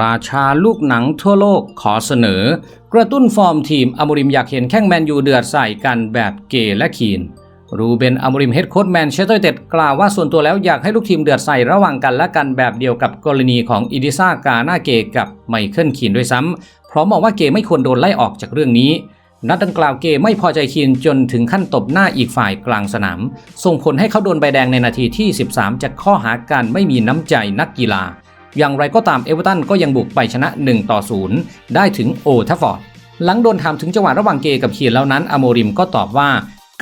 ราชาลูกหนังทั่วโลกขอเสนอ กระตุ้นฟอร์มทีมอมริมอยากเห็นแข้งแมนยูเดือดใส่กันแบบเกและคีน รูเบนอมริมเฮดโค้ชแมนเชสเตอร์เต็ดกล่าวว่าส่วนตัวแล้วอยากให้ลูกทีมเดือดใส่ระหว่างกันและกันแบบเดียวกับกรณีของอิดิซากาหน้าเกกับไมเคิลคีนด้วยซ้ำเพราะมองว่าเกไม่ควรโดนไล่ออกจากเรื่องนี้นัดดังกล่าวเกไม่พอใจคีนจนถึงขั้นตบหน้าอีกฝ่ายกลางสนาม ส่งผลให้เขาโดนใบแดงในนาทีที่ 13 จากข้อหาการไม่มีน้ำใจนักกีฬา อย่างไรก็ตามเอเวอร์ตันก็ยังบุกไปชนะ 1 ต่อ 0 ได้ถึงโอทัฟฟอร์ดหลังโดนถามถึงจังหวะระหว่างเกกับเคีนแล้วนั้นอโมริมก็ตอบว่า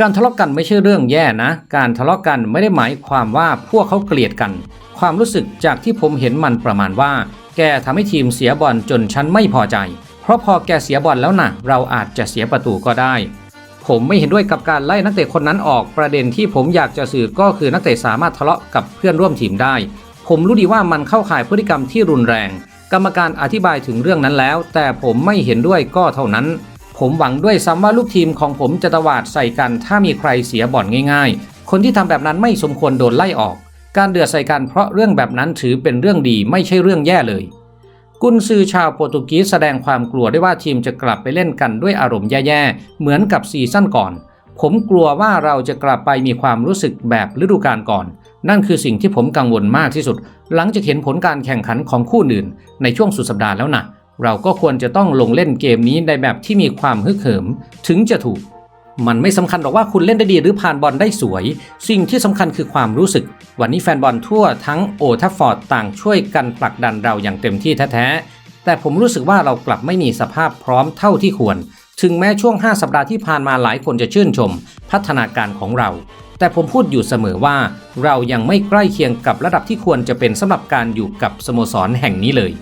การทะเลาะกันไม่ใช่เรื่องแย่นะ การทะเลาะกันไม่ได้หมายความว่าพวกเขาเกลียดกัน ความรู้สึกจากที่ผมเห็นมันประมาณว่า แกทำให้ทีมเสียบอลจนฉันไม่พอใจ เพราะพอแกเสียบอลแล้วน่ะ เราอาจจะเสียประตูก็ได้ ผมไม่เห็นด้วยกับการไล่นักเตะคนนั้นออกประเด็นที่ผมอยากจะสื่อก็คือนักเตะสามารถทะเลาะกับเพื่อนร่วมทีมได้ ผมรู้ดีว่ามันเข้าข่ายพฤติกรรมที่รุนแรง กรรมการอธิบายถึงเรื่องนั้นแล้ว แต่ผมไม่เห็นด้วยก็เท่านั้น ผมหวังด้วยซ้ำว่าลูกทีมของผมจะตวาดใส่กัน ถ้ามีใครเสียบ่อนง่าย ๆ คนที่ทำแบบนั้นไม่สมควรโดนไล่ออก การเดือดใส่กันเพราะเรื่องแบบนั้นถือเป็นเรื่องดีไม่ใช่เรื่องแย่เลยกุนซือชาวโปรตุเกสแสดงความกลัวได้ว่าทีมจะกลับไปเล่นกันด้วยอารมณ์แย่ๆ เหมือนกับซีซั่นก่อน ผมกลัวว่าเราจะกลับไปมีความรู้สึกแบบฤดูกาลก่อน นั่นคือสิ่งที่ผมกังวลมากที่สุด หลังจากเห็นผลการแข่งขันของคู่อื่น ในช่วงสุดสัปดาห์แล้วนะเราก็ควรจะต้องลงเล่นเกมนี้ในแบบที่มีความฮึกเหิม ถึงจะถูก มันไม่สำคัญหรอกว่าคุณเล่นได้ดีหรือผ่านบอลได้สวย สิ่งที่สำคัญคือความรู้สึก วันนี้แฟนบอลทั่วทั้งโอทัฟฟอร์ดต่างช่วยกันผลักดันเราอย่างเต็มที่แท้ๆแต่ผมรู้สึกว่าเรากลับไม่มีสภาพพร้อมเท่าที่ควร ถึงแม้ช่วง 5 สัปดาห์ที่ผ่านมาหลายคนจะชื่นชม พัฒนาการของเรา แต่ผมพูดอยู่เสมอว่า เรายังไม่ใกล้เคียงกับระดับที่ควรจะเป็นสำหรับการอยู่กับสโมสรแห่งนี้เลย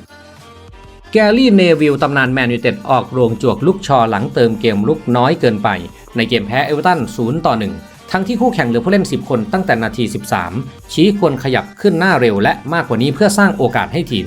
แกรี่เนวิลตำนานแมนยูเต็ดออกโรงจวกลูกชอหลังเติมเกมลุกน้อยเกินไป ในเกมแพ้เอเวอร์ตัน0ต่อ1ทั้งที่คู่แข่งเหลือผู้เล่น 10 คนตั้งแต่นาที 13 ชี้ควรขยับขึ้นหน้าเร็วและมากกว่านี้เพื่อสร้างโอกาสให้ทีม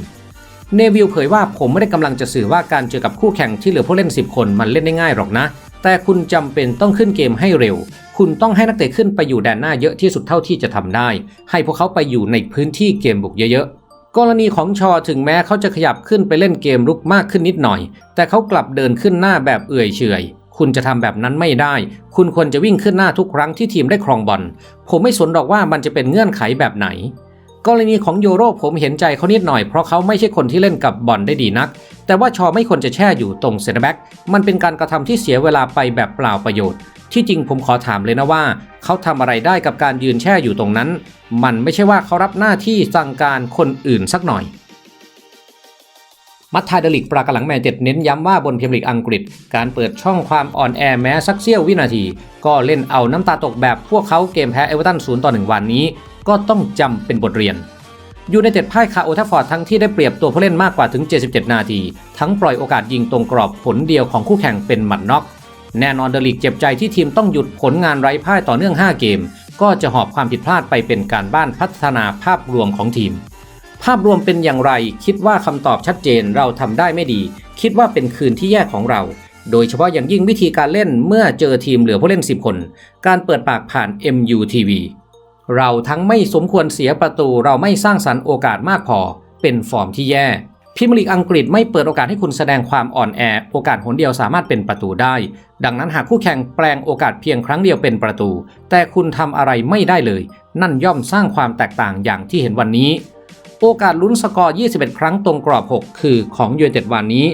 เนวิลเผยว่าผมไม่ได้กำลังจะสื่อว่าการเจอกับคู่แข่งที่เหลือผู้เล่น 10 คนมันเล่นได้ง่ายหรอกนะ แต่คุณจำเป็นต้องขึ้นเกมให้เร็ว คุณต้องให้นักเตะขึ้นไปอยู่แดนหน้าเยอะที่สุดเท่าที่จะทำได้ ให้พวกเขาไปอยู่ในพื้นที่เกมบุกเยอะๆ กรณีของชอถึงแม้เขาจะขยับขึ้นไปเล่นเกมรุกมากขึ้นนิดหน่อย แต่เขากลับเดินขึ้นหน้าแบบเอื่อยเฉยคุณจะทำแบบนั้นไม่ได้ คุณควรจะวิ่งขึ้นหน้าทุกครั้งที่ทีมได้ครองบอล ผมไม่สนหรอกว่ามันจะเป็นเงื่อนไขแบบไหน กรณีของโยโรผมเห็นใจเขานิดหน่อยเพราะเขาไม่ใช่คนที่เล่นกับบอลได้ดีนัก แต่ว่าชอไม่ควรจะแช่อยู่ตรงเซนเตอร์แบ็กมันเป็นการกระทำที่เสียเวลาไปแบบเปล่าประโยชน์ ที่จริงผมขอถามเลยนะว่า เขาทำอะไรได้กับการยืนแช่อยู่ตรงนั้น มันไม่ใช่ว่าเขารับหน้าที่สั่งการคนอื่นสักหน่อยมัทธาเดลิกปรากหลังแมนเจ็ดเน้นย้ำว่าบนเมียร์ลีกอังกฤษ การเปิดช่องความอ่อนแอแม้สักเสี้ยววินาที ก็เล่นเอาน้ำตาตกแบบพวกเขาเกมแพ้เอเวอร์ตัน0ต่อ1วันนี้ ก็ต้องจำเป็นบทเรียน อยู่ในเต็ดพ่ายคาโอทัฟฟอร์ดทั้งที่ได้เปรียบตัวผู้เล่นมากกว่าถึง 77 นาที ทั้งปล่อยโอกาสยิงตรงกรอบผลเดียวของคู่แข่งเป็นหมัดน็อก แน่นอนเดลิกเจ็บใจที่ทีมต้องหยุดผลงานไร้พ่ายต่อเนื่อง 5 เกม ก็จะหอบความผิดพลาดไปเป็นการบ้านพัฒนาภาพรวมของทีม ภาพรวมเป็นอย่างไรคิดว่าคำตอบชัดเจนเราทำได้ไม่ดี คิดว่าเป็นคืนที่แย่ของเรา โดยเฉพาะอย่างยิ่งวิธีการเล่นเมื่อเจอทีมเหลือผู้เล่น 10 คน การเปิดปากผ่าน MUTV เราทั้งไม่สมควรเสียประตูเราไม่สร้างสรรค์โอกาสมากพอ เป็นฟอร์มที่แย่ พรีเมียร์ลีกอังกฤษไม่เปิดโอกาสให้คุณแสดงความอ่อนแอ โอกาสหนเดียวสามารถเป็นประตูได้ ดังนั้นหากคู่แข่งแปลงโอกาสเพียงครั้งเดียวเป็นประตู แต่คุณทำอะไรไม่ได้เลย นั่นย่อมสร้างความแตกต่างอย่างที่เห็นวันนี้ โอกาสลุ้นสกอร์ 21 ครั้งตรงกรอบ 6 คือของยูไนเต็ดวันนี้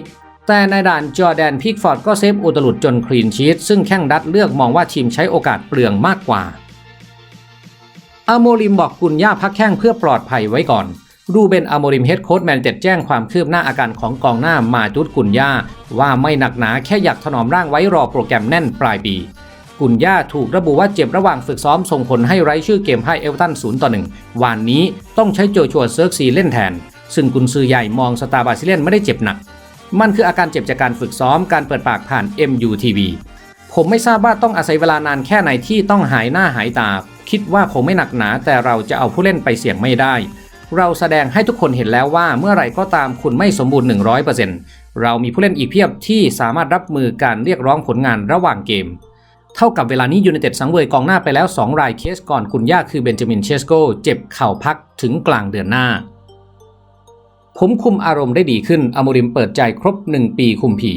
แต่ในด่านจอแดนพิกฟอร์ดก็เซฟอุตลุดจนคลีนชีตซึ่งแข้งดัดเลือกมองว่าทีมใช้โอกาสเปลืองมากกว่าอาโมริมบอกกุนย่าพักแข้งเพื่อปลอดภัยไว้ก่อน รูเบนอาโมริมเฮดโค้ชแมนเต็ดแจ้งความคืบหน้าอาการของกองหน้ามาตุดกุนย่าว่าไม่หนักหนาแค่อยากถนอมร่างไว้รอโปรแกรมแน่นปลายปี กุนย่าถูกระบุว่าเจ็บระหว่างฝึกซ้อมส่งผลให้ไร้ชื่อเกมให้เอเวอร์ตัน0ต่อ1วันนี้ต้องใช้โจชัวเซิร์กซีเล่นแทน ซึ่งกุนซือใหญ่มองสตาร์บาซิเลียนไม่ได้เจ็บหนัก มันคืออาการเจ็บจากการฝึกซ้อมการเปิดปากผ่าน MUTV ผมไม่ทราบว่าต้องอาศัยเวลานานแค่ไหนที่ต้องหายหน้าหายตา คิดว่าคงไม่หนักหนาแต่เราจะเอาผู้เล่นไปเสี่ยงไม่ได้ เราแสดงให้ทุกคนเห็นแล้วว่าเมื่อไหร่ก็ตามคุณไม่สมบูรณ์ 100%เรามีผู้เล่นอีกเพียบที่สามารถรับมือการเรียกร้องผลงานระหว่างเกม เท่ากับเวลานี้ยูไนเต็ดสังเวยกองหน้าไปแล้ว 2 รายเคสก่อนคุณย่าคือเบนจามินเชสโกเจ็บเข่าพักถึงกลางเดือนหน้า ผมคุมอารมณ์ได้ดีขึ้นอโมริมเปิดใจครบ 1 ปีคุมผี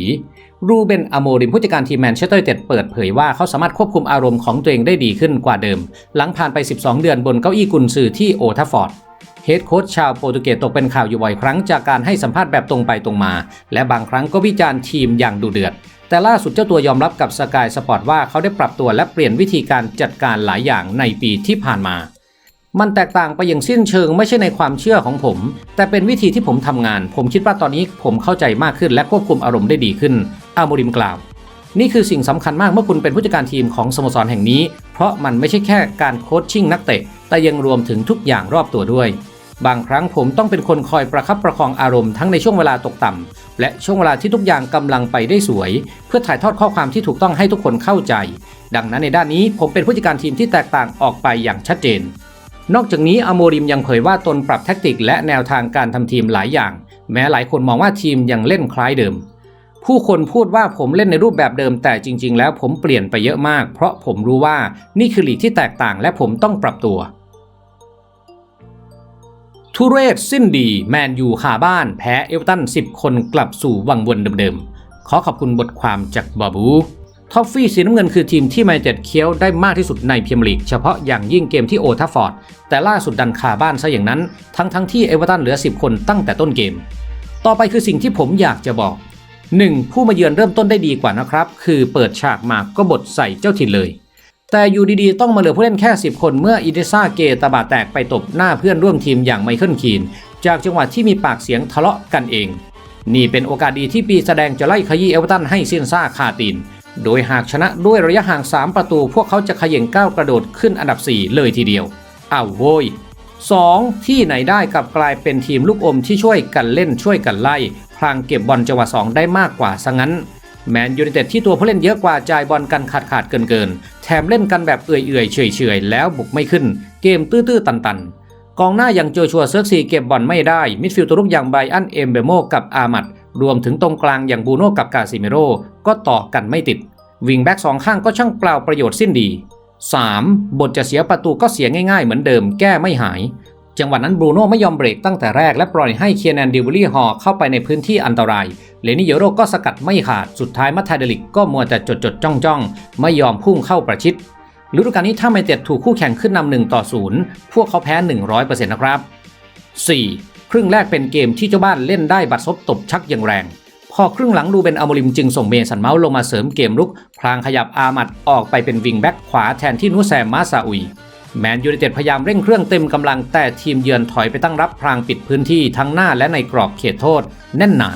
รูเบนอโมริมผู้จัดการทีมแมนเชสเตอร์ยูไนเต็ดเปิดเผยว่าเขาสามารถควบคุมอารมณ์ของตัวเองได้ดีขึ้นกว่าเดิม หลังผ่านไป 12 เดือนบนเก้าอี้กุนซือที่โอทัฟฟอร์ด เฮดโค้ชชาวโปรตุเกสตกเป็นข่าวอยู่บ่อยครั้งจากการให้สัมภาษณ์แบบตรงไปตรงมา และบางครั้งก็วิจารณ์ทีมอย่างดุเดือด แต่ล่าสุดเจ้าตัวยอมรับกับสกายสปอร์ตว่าเขาได้ปรับตัวและเปลี่ยนวิธีการจัดการหลายอย่างในปีที่ผ่านมา มันแตกต่างไปอย่างสิ้นเชิงไม่ใช่ในความเชื่อของผม แต่เป็นวิธีที่ผมทำงาน ผมคิดว่าตอนนี้ผมเข้าใจมากขึ้นและควบคุมอารมณ์ได้ดีขึ้นอาโมริมกล่าวนี่คือสิ่งสำคัญมากเมื่อคุณเป็นผู้จัดการทีมของสโมสรแห่งนี้ เพราะมันไม่ใช่แค่การโคชชิ่งนักเตะ แต่ยังรวมถึงทุกอย่างรอบตัวด้วย บางครั้งผมต้องเป็นคนคอยประคับประคองอารมณ์ทั้งในช่วงเวลาตกต่ำ และช่วงเวลาที่ทุกอย่างกำลังไปได้สวย เพื่อถ่ายทอดข้อความที่ถูกต้องให้ทุกคนเข้าใจ ดังนั้นในด้านนี้ผมเป็นผู้จัดการทีมที่แตกต่างออกไปอย่างชัดเจน นอกจากนี้อโมริมยังเผยว่าตนปรับแทคติกและแนวทางการทำทีมหลายอย่าง แม้หลายคนมองว่าทีมยังเล่นคล้ายเดิม ผู้คนพูดว่าผมเล่นในรูปแบบเดิมแต่จริง ๆ แล้วผมเปลี่ยนไปเยอะมาก เพราะผมรู้ว่านี่คือลีกที่แตกต่างและผมต้องปรับตัว ทุเรศสิ้นดีแมนยูคาบ้านแพ้เอลตัน 10 คนกลับสู่วังวนเดิมๆ ขอขอบคุณบทความจากบาบูท็อฟฟี่สีน้ำเงินคือทีมที่แมนเจ็ดเคี้ยวได้มากที่สุดในพรีเมียร์ลีกเฉพาะอย่างยิ่งเกมที่โอทัฟฟอร์ด แต่ล่าสุดดันคาบ้านซะอย่างนั้น ทั้งทั้งๆที่เอเวอร์ตันเหลือ 10 คนตั้งแต่ต้นเกม ต่อไปคือสิ่งที่ผมอยากจะบอก 1. ผู้มาเยือนเริ่มต้นได้ดีกว่านะครับ คือเปิดฉากมาก็บดใส่เจ้าถิ่นเลย แต่อยู่ดีๆ ต้องมาเหลือผู้เล่นแค่ 10 คนเมื่ออิเดซ่าเกตาบาแตกไปตบหน้าเพื่อนร่วมทีมอย่างไมเคิลคีน จากจังหวะที่มีปากเสียงทะเลาะกันเอง นี่เป็นโอกาสดีที่ปีแสดงจะไล่ขยี้เอเวอร์ตันให้สิ้นซ่าคาตีน โดยหากชนะด้วยระยะห่าง 3 ประตู พวกเขาจะขย่งก้าวกระโดดขึ้นอันดับ 4 เลยทีเดียวอ้าวโว้ย 2. ที่ไหนได้กลับกลายเป็นทีมลูกอมที่ช่วยกันเล่นช่วยกันไล่พลางเก็บบอลจังหวะ2ได้มากกว่าซะงั้น แมนยูไนเต็ดที่ตัวผู้เล่นเยอะกว่าจ่ายบอลกันขาดขาดเกินเกินแถมเล่นกันแบบเอื่อยๆเฉยๆ แล้วบุกไม่ขึ้น เกมตื้อๆ ตันๆ กองหน้าอย่างโจชัวเซิร์กซีเก็บบอลไม่ได้ มิดฟิลด์ตัวรุกอย่างไบอันเอมเบโมกับอามัด รวมถึงตรงกลางอย่างบูโน่กับกาซิเมโรก็ต่อกันไม่ติด วิงแบ็กสองข้างก็ช่างเปล่าประโยชน์สิ้นดี 3. บทจะเสียประตูก็เสียง่ายๆ เหมือนเดิมแก้ไม่หาย จังหวะนั้นบรูโน่ไม่ยอมเบรกตั้งแต่แรกและปล่อยให้เคียนันดิวลี่ฮอเข้าไปในพื้นที่อันตราย เลนิโยโรก็สกัดไม่ขาด สุดท้ายมัทไทเดลิกก็มัวแต่จดจดจ้องจ้องไม่ยอมพุ่งเข้าประชิดฤดูกาลนี้ถ้าไมเต็ดถูกคู่แข่งขึ้นนำหนึ่งต่อศูนย์พวกเขาแพ้ 100%นะครับ 4. ครึ่งแรกเป็นเกมที่เจ้าบ้านเล่นได้บัดซบตบชักอย่างแรง พอครึ่งหลังดูเป็นอโมริมจึงส่งเมสันเมาส์ลงมาเสริมเกมรุก พลางขยับอามัดออกไปเป็นวิงแบ็กขวาแทนที่นูแซมมาซาอุย แมนยูไนเต็ดพยายามเร่งเครื่องเต็มกำลังแต่ทีมเยือนถอยไปตั้งรับพลางปิดพื้นที่ทั้งหน้าและในกรอบเขตโทษ แน่นหนา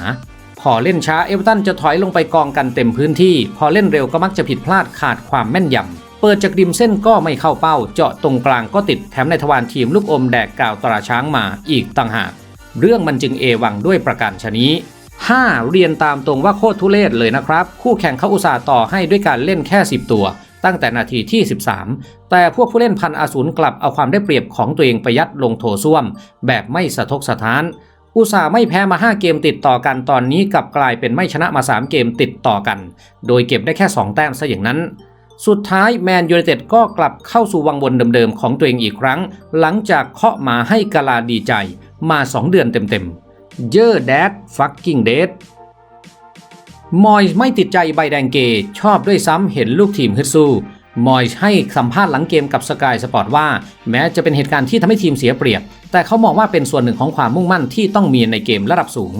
พอเล่นช้าเอเวอร์ตันจะถอยลงไปกองกันเต็มพื้นที่ พอเล่นเร็วก็มักจะผิดพลาดขาดความแม่นยำเปิดจากริมเส้นก็ไม่เข้าเป้า เจาะตรงกลางก็ติดแถมในทวารทีมลูกอมแดกกาวตราช้างมาอีกต่างหาก เรื่องมันจึงเอวังด้วยประการชนี้ 5. เรียนตามตรงว่าโคตรทุเรศเลยนะครับ คู่แข่งเขาอุตส่าห์ต่อให้ด้วยการเล่นแค่ 10 ตัว ตั้งแต่นาทีที่ 13 แต่พวกผู้เล่นพันอาสูรกลับเอาความได้เปรียบของตัวเองไปยัดลงโถส้วม แบบไม่สะทกสะท้าน อุตสาห์ไม่แพ้มา 5 เกมติดต่อกันตอนนี้กลับกลายเป็นไม่ชนะมา 3 เกมติดต่อกัน โดยเก็บได้แค่ 2 แต้มซะอย่างนั้นสุดท้ายแมนยูไนเต็ดก็กลับเข้าสู่วังวนเดิมๆ ของตัวเองอีกครั้ง หลังจากเคาะหมาให้กาลาดีใจมา 2 เดือนเต็มๆ เยอแดดฟักกิ้งเดด มอยส์ไม่ติดใจใบแดงเกย์ชอบด้วยซ้ำเห็นลูกทีมฮึดสู้ มอยส์ให้สัมภาษณ์หลังเกมกับสกายสปอร์ตว่า แม้จะเป็นเหตุการณ์ที่ทำให้ทีมเสียเปรียบ แต่เขามองว่าเป็นส่วนหนึ่งของความมุ่งมั่นที่ต้องมีในเกมระดับสูง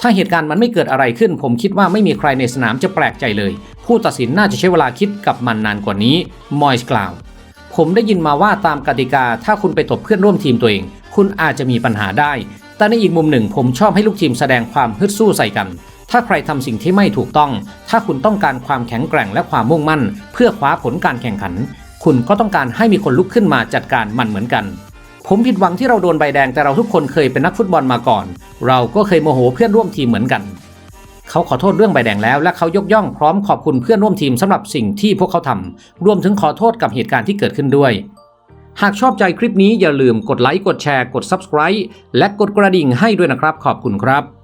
ถ้าเหตุการณ์มันไม่เกิดอะไรขึ้น ผมคิดว่าไม่มีใครในสนามจะแปลกใจเลย ผู้ตัดสินน่าจะใช้เวลาคิดกับมันนานกว่านี้ มอยส์กล่าว ผมได้ยินมาว่าตามกติกา ถ้าคุณไปตบเพื่อนร่วมทีมตัวเอง คุณอาจจะมีปัญหาได้ แต่ในอีกมุมหนึ่งผมชอบให้ลูกทีมแสดงความฮึดสู้ใส่กัน ถ้าใครทำสิ่งที่ไม่ถูกต้อง ถ้าคุณต้องการความแข็งแกร่งและความมุ่งมั่น เพื่อคว้าผลการแข่งขัน คุณก็ต้องการให้มีคนลุกขึ้นมาจัดการมันเหมือนกันผมผิดหวังที่เราโดนใบแดงแต่เราทุกคนเคยเป็นนักฟุตบอลมาก่อน เราก็เคยโมโหเพื่อนร่วมทีมเหมือนกัน เขาขอโทษเรื่องใบแดงแล้ว และเขายกย่องพร้อมขอบคุณเพื่อนร่วมทีมสำหรับสิ่งที่พวกเขาทำรวมถึงขอโทษกับเหตุการณ์ที่เกิดขึ้นด้วย หากชอบใจคลิปนี้อย่าลืมกดไลค์กดแชร์กด Subscribe และกดกระดิ่งให้ด้วยนะครับขอบคุณครับ